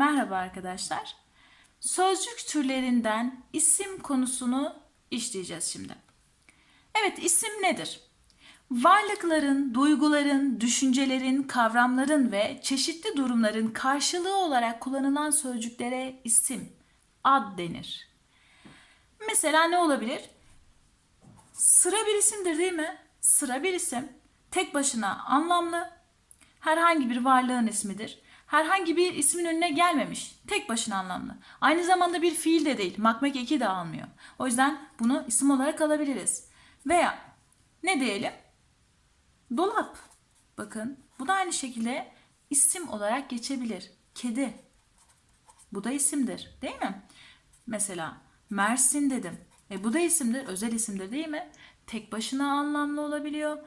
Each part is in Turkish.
Merhaba arkadaşlar. Sözcük türlerinden isim konusunu işleyeceğiz şimdi. Evet, isim nedir? Varlıkların, duyguların, düşüncelerin, kavramların ve çeşitli durumların karşılığı olarak kullanılan sözcüklere isim, ad denir. Mesela ne olabilir? Sıra bir isimdir değil mi? Sıra bir isim. Tek başına anlamlı. Herhangi bir varlığın ismidir. Herhangi bir ismin önüne gelmemiş. Tek başına anlamlı. Aynı zamanda bir fiil de değil. Makmek eki de almıyor. O yüzden bunu isim olarak alabiliriz. Veya ne diyelim? Dolap. Bakın bu da aynı şekilde isim olarak geçebilir. Kedi. Bu da isimdir değil mi? Mesela Mersin dedim. E bu da isimdir, özel isimdir değil mi? Tek başına anlamlı olabiliyor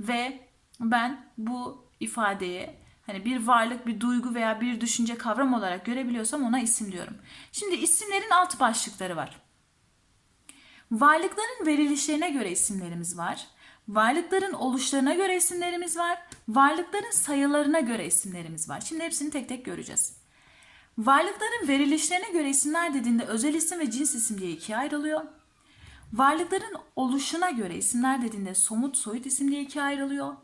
ve ben bu ifadeyi hani bir varlık, bir duygu veya bir düşünce kavram olarak görebiliyorsam ona isim diyorum. Şimdi isimlerin alt başlıkları var. Varlıkların verilişlerine göre isimlerimiz var. Varlıkların oluşlarına göre isimlerimiz var. Varlıkların sayılarına göre isimlerimiz var. Şimdi hepsini tek tek göreceğiz. Varlıkların verilişlerine göre isimler dediğinde özel isim ve cins isim diye ikiye ayrılıyor. Varlıkların oluşuna göre isimler dediğinde somut soyut isim diye ikiye ayrılıyor.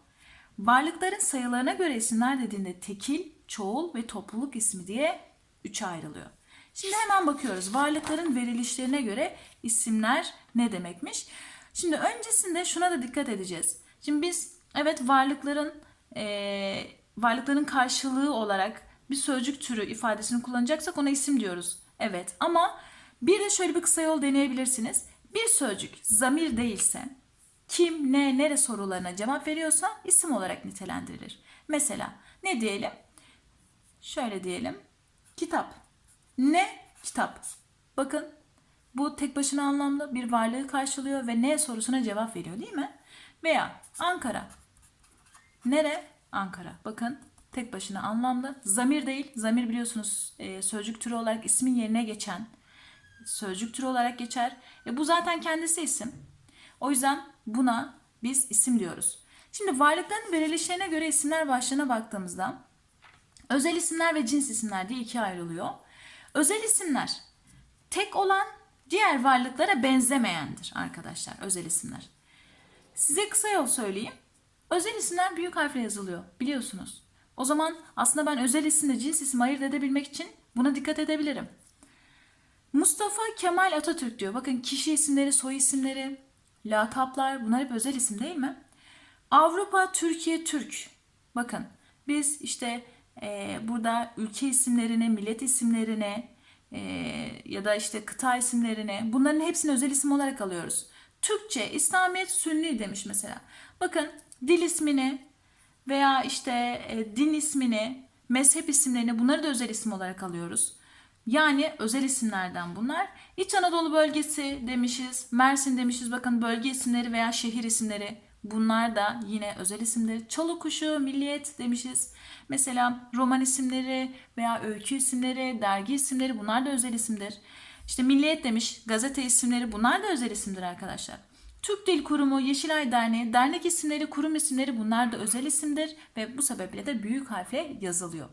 Varlıkların sayılarına göre isimler dediğinde tekil, çoğul ve topluluk ismi diye üçe ayrılıyor. Şimdi hemen bakıyoruz. Varlıkların verilişlerine göre isimler ne demekmiş? Şimdi öncesinde şuna da dikkat edeceğiz. Şimdi biz evet varlıkların eee, varlıkların karşılığı olarak bir sözcük türü ifadesini kullanacaksak ona isim diyoruz. Evet ama bir de şöyle bir kısa yol deneyebilirsiniz. Bir sözcük zamir değilse kim, ne, nere sorularına cevap veriyorsa isim olarak nitelendirilir. Mesela ne diyelim? Şöyle diyelim. Kitap. Ne? Kitap. Bakın bu tek başına anlamlı bir varlığı karşılıyor ve ne sorusuna cevap veriyor değil mi? Veya Ankara. Nere? Ankara. Bakın tek başına anlamlı. Zamir değil. Zamir biliyorsunuz e, sözcük türü olarak ismin yerine geçen sözcük türü olarak geçer. E, bu zaten kendisi isim. O yüzden buna biz isim diyoruz. Şimdi varlıkların verilişlerine göre isimler başlığına baktığımızda özel isimler ve cins isimler diye ikiye ayrılıyor. Özel isimler tek olan diğer varlıklara benzemeyendir arkadaşlar özel isimler. Size kısa yol söyleyeyim. Özel isimler büyük harfle yazılıyor biliyorsunuz. O zaman aslında ben özel isimle cins isim ayırt edebilmek için buna dikkat edebilirim. Mustafa Kemal Atatürk diyor. Bakın kişi isimleri, soy isimleri, lakaplar bunlar hep özel isim değil mi? Avrupa, Türkiye, Türk. Bakın biz işte e, burada ülke isimlerine, millet isimlerine e, ya da işte kıta isimlerine bunların hepsini özel isim olarak alıyoruz. Türkçe, İslamiyet, Sünni demiş mesela. Bakın dil ismini veya işte e, din ismini, mezhep isimlerini bunları da özel isim olarak alıyoruz. Yani özel isimlerden bunlar. İç Anadolu bölgesi demişiz, Mersin demişiz. Bakın bölge isimleri veya şehir isimleri bunlar da yine özel isimleri. Çalı kuşu, milliyet demişiz. Mesela roman isimleri veya öykü isimleri, dergi isimleri bunlar da özel isimdir. İşte milliyet demiş, gazete isimleri bunlar da özel isimdir arkadaşlar. Türk Dil Kurumu, Yeşilay Derneği, dernek isimleri, kurum isimleri bunlar da özel isimdir ve bu sebeple de büyük harfle yazılıyor.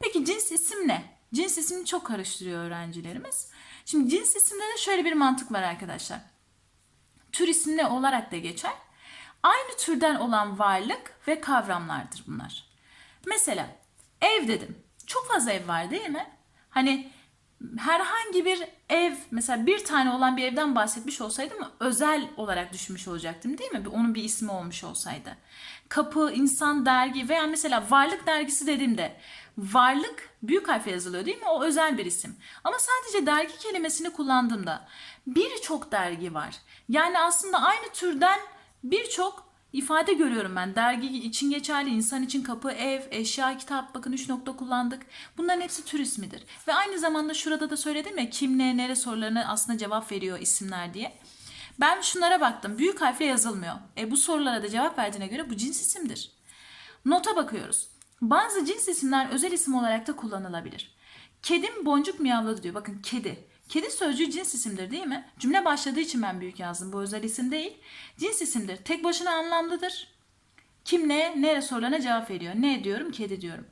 Peki cins isim ne? Cins ismini çok karıştırıyor öğrencilerimiz. Şimdi cins isimde de şöyle bir mantık var arkadaşlar. Tür isimli olarak da geçer. Aynı türden olan varlık ve kavramlardır bunlar. Mesela ev dedim. Çok fazla ev var değil mi? Hani herhangi bir ev mesela bir tane olan bir evden bahsetmiş olsaydım özel olarak düşünmüş olacaktım değil mi? Onun bir ismi olmuş olsaydı. Kapı, insan, dergi veya mesela varlık dergisi dediğimde varlık büyük harfle yazılıyor değil mi? O özel bir isim. Ama sadece dergi kelimesini kullandığımda birçok dergi var. Yani aslında aynı türden birçok ifade görüyorum ben. Dergi için geçerli, insan için kapı, ev, eşya, kitap. Bakın üç nokta kullandık. Bunların hepsi tür ismidir. Ve aynı zamanda şurada da söyledim ya kim ne nere sorularına aslında cevap veriyor isimler diye. Ben şunlara baktım. Büyük harfle yazılmıyor. E bu sorulara da cevap verdiğine göre bu cins isimdir. Nota bakıyoruz. Bazı cins isimler özel isim olarak da kullanılabilir. Kedim boncuk miyavladı diyor. Bakın kedi. Kedi sözcüğü cins isimdir değil mi? Cümle başladığı için ben büyük yazdım. Bu özel isim değil. Cins isimdir. Tek başına anlamlıdır. Kim ne, nere sorularına cevap veriyor. Ne diyorum? Kedi diyorum.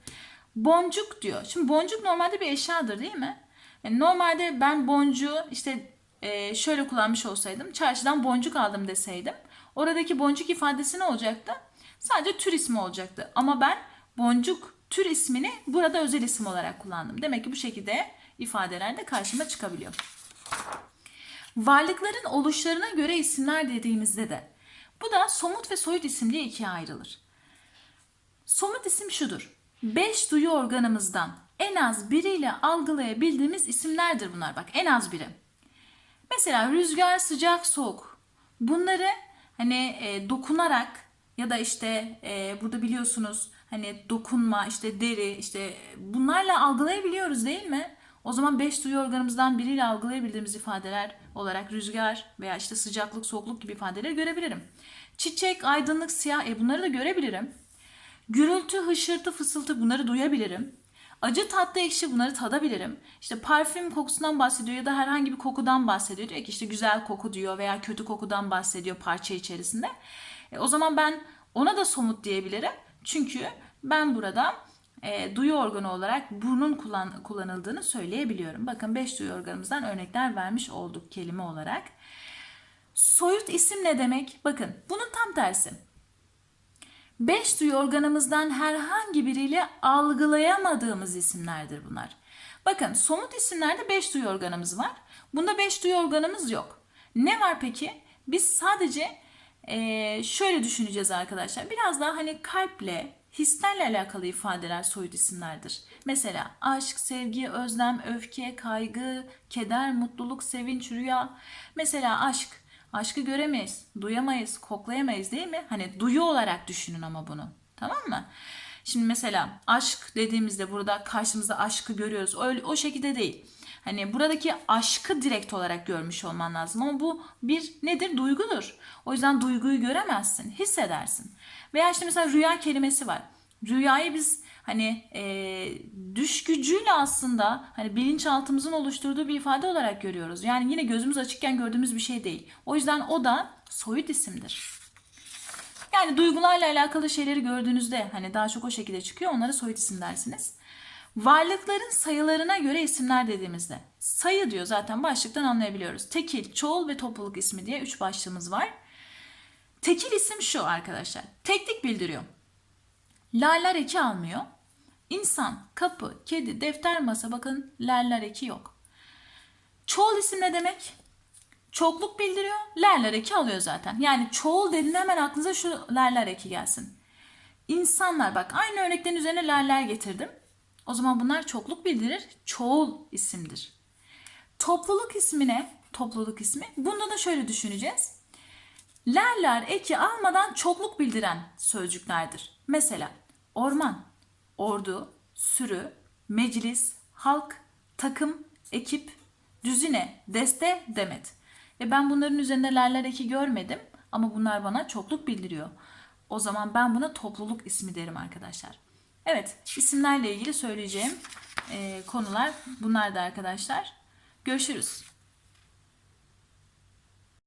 Boncuk diyor. Şimdi boncuk normalde bir eşyadır değil mi? Yani normalde ben boncuğu işte e, şöyle kullanmış olsaydım. Çarşıdan boncuk aldım deseydim. Oradaki boncuk ifadesi ne olacaktı? Sadece tür ismi olacaktı. Ama ben boncuk tür ismini burada özel isim olarak kullandım. Demek ki bu şekilde ifadeler de karşıma çıkabiliyor. Varlıkların oluşlarına göre isimler dediğimizde de bu da somut ve soyut isim diye ikiye ayrılır. Somut isim şudur. Beş duyu organımızdan en az biriyle algılayabildiğimiz isimlerdir bunlar. Bak en az biri. Mesela rüzgar, sıcak, soğuk. Bunları hani e, dokunarak ya da işte e, burada biliyorsunuz hani dokunma, işte deri, işte bunlarla algılayabiliyoruz değil mi? O zaman beş duyu organımızdan biriyle algılayabildiğimiz ifadeler olarak rüzgar veya işte sıcaklık, soğukluk gibi ifadeleri görebilirim. Çiçek, aydınlık, siyah e bunları da görebilirim. Gürültü, hışırtı, fısıltı bunları duyabilirim. Acı, tatlı, ekşi bunları tadabilirim. İşte parfüm kokusundan bahsediyor ya da herhangi bir kokudan bahsediyor. Diyor ki işte güzel koku diyor veya kötü kokudan bahsediyor parça içerisinde. E, o zaman ben ona da somut diyebilirim. Çünkü ben burada e, duyu organı olarak burnun kullan, kullanıldığını söyleyebiliyorum. Bakın 5 duyu organımızdan örnekler vermiş olduk kelime olarak. Soyut isim ne demek? Bakın bunun tam tersi. Beş duyu organımızdan herhangi biriyle algılayamadığımız isimlerdir bunlar. Bakın somut isimlerde beş duyu organımız var. Bunda beş duyu organımız yok. Ne var peki? Biz sadece eee, şöyle düşüneceğiz arkadaşlar. Biraz daha hani kalple, hislerle alakalı ifadeler soyut isimlerdir. Mesela aşk, sevgi, özlem, öfke, kaygı, keder, mutluluk, sevinç, rüya. Mesela aşk. Aşkı göremeyiz, duyamayız, koklayamayız değil mi? Hani duyu olarak düşünün ama bunu. Tamam mı? Şimdi mesela aşk dediğimizde burada karşımızda aşkı görüyoruz. Öyle, o şekilde değil. Hani buradaki aşkı direkt olarak görmüş olman lazım ama bu bir nedir? Duygudur. O yüzden duyguyu göremezsin, hissedersin. Veya işte mesela rüya kelimesi var. Rüyayı biz hani e, düş gücüyle aslında hani bilinçaltımızın oluşturduğu bir ifade olarak görüyoruz. Yani yine gözümüz açıkken gördüğümüz bir şey değil. O yüzden o da soyut isimdir. Yani duygularla alakalı şeyleri gördüğünüzde hani daha çok o şekilde çıkıyor. Onlara soyut isim dersiniz. Varlıkların sayılarına göre isimler dediğimizde sayı diyor zaten başlıktan anlayabiliyoruz. Tekil, çoğul ve topluluk ismi diye üç başlığımız var. Tekil isim şu arkadaşlar. Teklik bildiriyor. Laller eki almıyor. İnsan, kapı, kedi, defter, masa bakın lerler eki yok. Çoğul isim ne demek? Çokluk bildiriyor. Lerler eki alıyor zaten. Yani çoğul dediğinde hemen aklınıza şu lerler eki gelsin. İnsanlar bak aynı örneklerin üzerine lerler getirdim. O zaman bunlar çokluk bildirir. Çoğul isimdir. Topluluk ismi ne? Topluluk ismi. Bunda da şöyle düşüneceğiz. Lerler eki almadan çokluk bildiren sözcüklerdir. Mesela orman, ordu, sürü, meclis, halk, takım, ekip, düzine, deste, demet. Ve ben bunların üzerinde lerler eki görmedim ama bunlar bana çokluk bildiriyor. O zaman ben buna topluluk ismi derim arkadaşlar. Evet, isimlerle ilgili söyleyeceğim eee, konular bunlar da arkadaşlar. Görüşürüz.